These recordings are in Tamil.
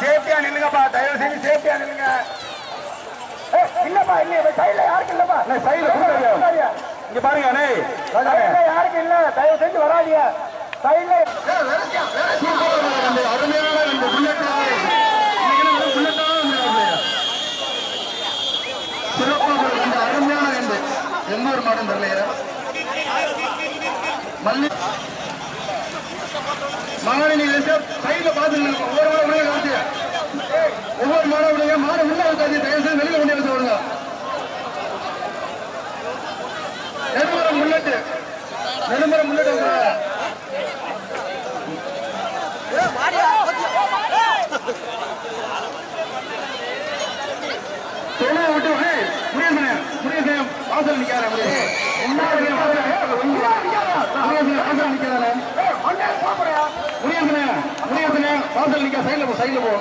சேஃப்டியா நில்லுங்கப்பா தயவு செஞ்சு சேஃப்டியா நில்லுங்க. ஏய், இல்லப்பா இல்ல சைடுல யாருக்கு இல்லப்பா. சைடுல கொடுக்காதீங்க இங்க பாருங்க அண்ணே. யாருக்கு இல்ல தயவு செஞ்சு வராதீங்க. சைடுல அருமையான ரெண்டு புல்லட் சிறப்பாக அருமையான ரெண்டு எந்த ஒரு மாடம் தெரியலையா? மல்லி மகாணி நீங்க சைட்ல ஒரு ஒவ்வொரு உள்ள காமிச்சு ஒவ்வொரு மாணவனையும் உள்ள மாடு உள்ள இருக்காது தயவு செய்து வெளியில கொண்டு வந்து விடுங்க நெடுமரம் முள்ளட்டு நெடுமரம் முள்ளட்டு தொழிலை விட்டு ஏய், முருகேசனே, வாசல் நிக்காத, முருகேசனே. முன்னாடி வாசல் நிக்காத, முருகேசனே, வாசல் நிக்காதே. முருகேசனே, முருகேசனே, வாசல் நிக்கா, சைடுல போ, சைடுல போ.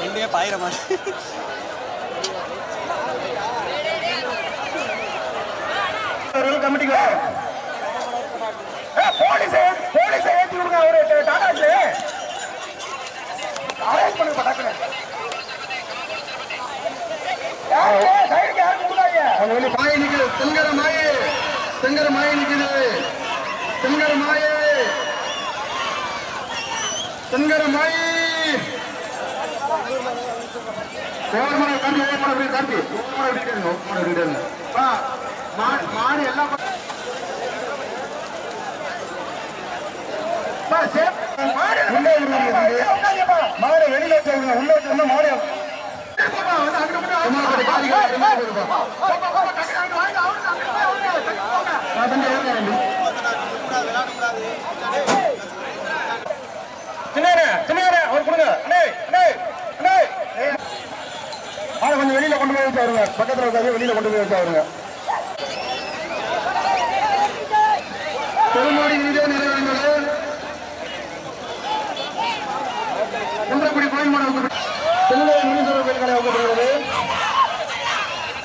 ரெண்டுமே பாயிர மாதிரி கமிட்டிக்கு. போலீஸ் போலீஸ் ஏத்தி விடுங்க ஒரு டாடாச்சு அரேஞ்ச் பண்ணுங்க வெளிய மாயை நிக்குது. தென்கர மாயே தென்கர மாயை நிக்குது. தென்கர மாயே. தென்கர மாயே. மாடு எல்லாம் மாடு வெளியில உள்ள மாடு சும்மா அப்படி காலி காலி வெளியில போயிருப்பா. நான் தம்பி ஏறுங்க தம்பி. சின்னவரே, சின்னவரே, அவர் கொடுங்க. அண்ணே, அண்ணே, அண்ணே. ஆனா கொஞ்சம் வெளியில கொண்டு போய் வச்சு வருங்க பக்கத்துல இருக்காது வெளியில கொண்டு போய் வச்சு வருங்க பெருமாடி வீடியோ நிறைவேறினது குன்றக்குடி கோயில் மாணவர்கள் சென்னை முனீஸ்வரர் கோயில் கடை வைக்கப்படுகிறது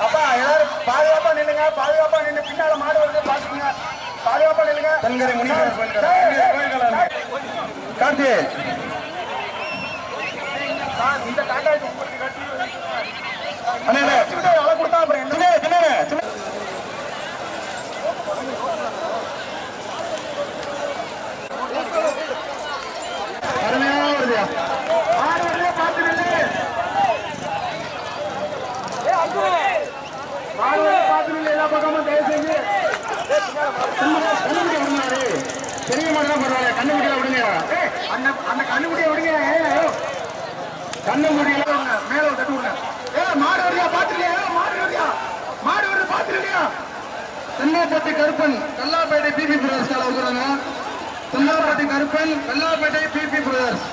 அப்பா, எல்லாரும் பாதுகாப்பா நில்லுங்க பாதுகாப்பா நின்னு பின்னால மாடு வருது பாத்துக்கங்க பாதுகாப்பா நில்லுங்க. தென்கரை முனீஸ்வரர் கோயில் கடை. கார்த்தி இந்த காக்காய்க்கு உங்களுக்கு கட்டி அண்ணே அண்ணே. வச்சுக்கிட்டு அலை கொடுத்தா அப்புறம் என்ன சின்ன சின்ன சின்ன அருமையான வருதுயா மாடு வருது பார்த்து நில்லு மாடு வருது பார்த்து நில்லு எல்லா பக்கமும் தயவு செஞ்சு கண்ணுக்குட்டி விடுங்க பெரிய மாடுதான் பரவாயில்ல கண்ணுக்குட்டியில விடுங்க ஏய், அந்த அந்த கண்ணுக்குட்டியை விடுங்க ஏய், ஏய். கண்ணுக்குட்டியில விடுங்க, மேல தட்டு விடுங்க. ஏ மாடு வருதா பாத்துருக்கியா? மாடு வருதா மாடு வருது பாத்துருக்கியா? தென்னாப்பட்டி கருப்பன் கல்லாப்பேட்டை பிபி பிரதர்ஸ் கால இருக்கிறாங்க தென்னாப்பட்டி கருப்பன் கல்லாப்பேட்டை பிபி பிரதர்ஸ்.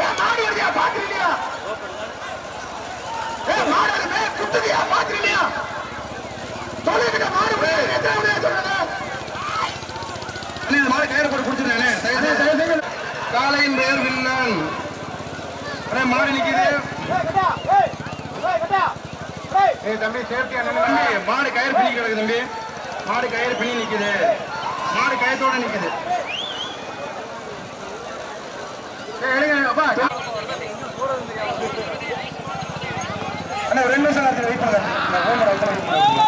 ஏ மாடு வருதியா பாத்துருக்கியா? ஏ மாடு வருது குத்துதியா பாத்துருக்கியா? தொலைகிட்ட மாடு எத்தனை இந்த மாதிரி கயிறு போட்டு செஞ்சு காலையின் பெயர் வில்லன் மாடு நிக்குது ஏய் தம்பி சேஃப்டியா தம்பி மாடு கயிறு பின்னி கிடக்கு தம்பி மாடு கயிறு பின்னி நிக்குது மாடு கயத்தோட நிக்குது அண்ணா ரெண்டு நிமிஷம் நேரத்தில் வெயிட் பண்ணுங்க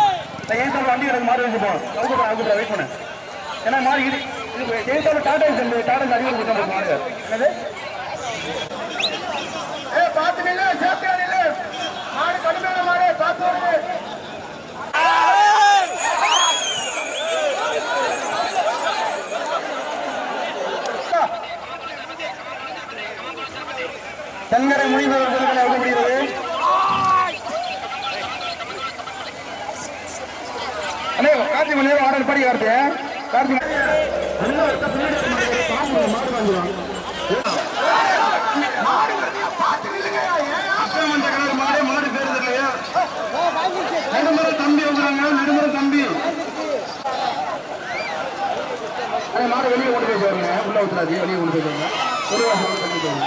ஏன் வண்டி எனக்கு மாடு வந்து போகணும் அவங்க வெயிட் பண்ணு ஏன்னா மாடு இது ஏன் டாடா டாடா அதிகம் மாடு என்னது தங்கரை நில்லு சேஃப்டியா நில்லு மாடு கடுமையான மாடு பாத்து தென்கரை முடிந்தவர்களுக்கு அண்ணே கார்த்தி மணி நேரம் ஆர்டர் படி கார்த்தி. கார்த்தி மாடு வருதியா பாத்து நில்லுங்க ஏன் அக்கிரமன்ற கலர் மாடு மாடு பேரு தெரியலையா உள்ள ஊத்துறாது வெளியே கொண்டு போயிருக்காங்க ஒரு வாசம் கொண்டு தள்ளி வெளியே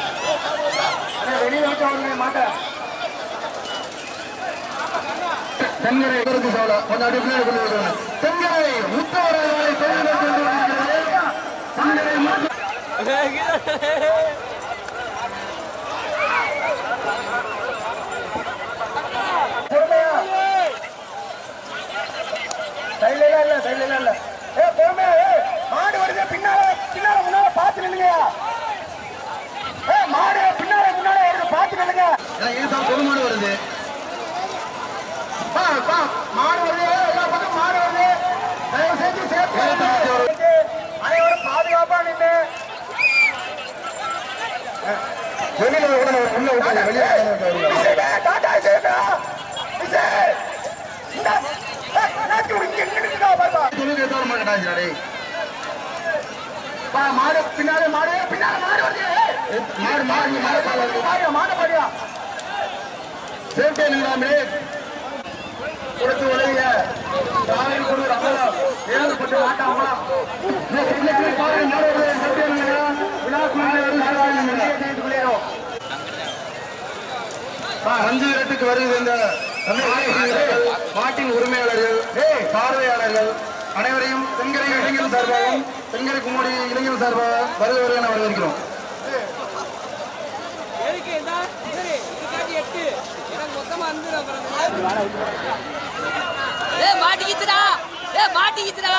அண்ணே வெளியில மாட்டேன் தென்கரை இவருக்கு சோழ கொஞ்சம் அப்படியே கொண்டு வருவாங்க தென்கரை முத்தவரை தென்கரை தென்கரை முத்த பொறுமையா? இல்ல இல்ல ஏ பொறுமையா ஏ மாடு வருது பின்னால பின்னால முன்னால பாத்து நில்லுங்கயா ஏ மாடு பின்னால முன்னால வருது பாத்து நில்லுங்க ஏன் பொதுமாடு வருது பா பா மாடு வருது எல்லா பக்கம் மாடு வருது தயவு செஞ்சு சேர்த்து அனைவரும் பாதுகாப்பா நின்று வெளியில உடனே உள்ள விட்டாங்க வெளியே டாடா சேகா விஜய் நாட்டு இங்க நின்னுட்டுடா பாப்பா தொழில் ஏதாவது மாட்டாங்க பா மாடு பின்னாலே மாடு பின்னால மாடு வருது மாடு மாடு மாடு மாடு மாடு பாடியா சேஃப்டி நின்றாமே கொடுத்து உதவிய காலையில் கொண்டு அவ்வளவு ஏழு கொண்டு மாட்டாமா அஞ்சு இடத்துக்கு வருகிற இந்த மாட்டின் உரிமையாளர்கள் பார்வையாளர்கள் அனைவரையும் தென்கரை இளைஞர் சார்பாகவும் தென்கரை கும்முடி இளைஞர் சார்பாக வருகிறவர்கள் என வரவேற்கிறோம். மொத்தமா வந்து அப்புறம் ஏ மாட்டிக்கிச்சுடா ஏ மாட்டிக்கிச்சுடா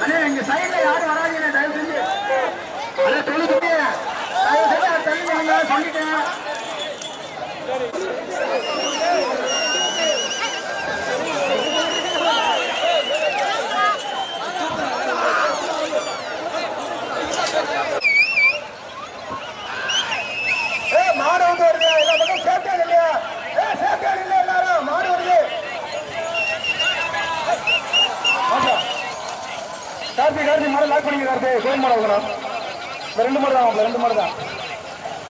அண்ணே இங்க சைடுல யாரும் வராதீங்க தயவு செஞ்சு அண்ணே சொல்லிக்கிட்டே தயவு செஞ்சு அதை தள்ளி நில்லுங்க, சொல்லிட்டேன். கார்த்தி கார்த்தி மாடல் லாக் பண்ணிக்க கார்த்தி. கோயில் மாடல் வைக்கணும் இந்த ரெண்டு மாடு தான் ரெண்டு மாடு தான்.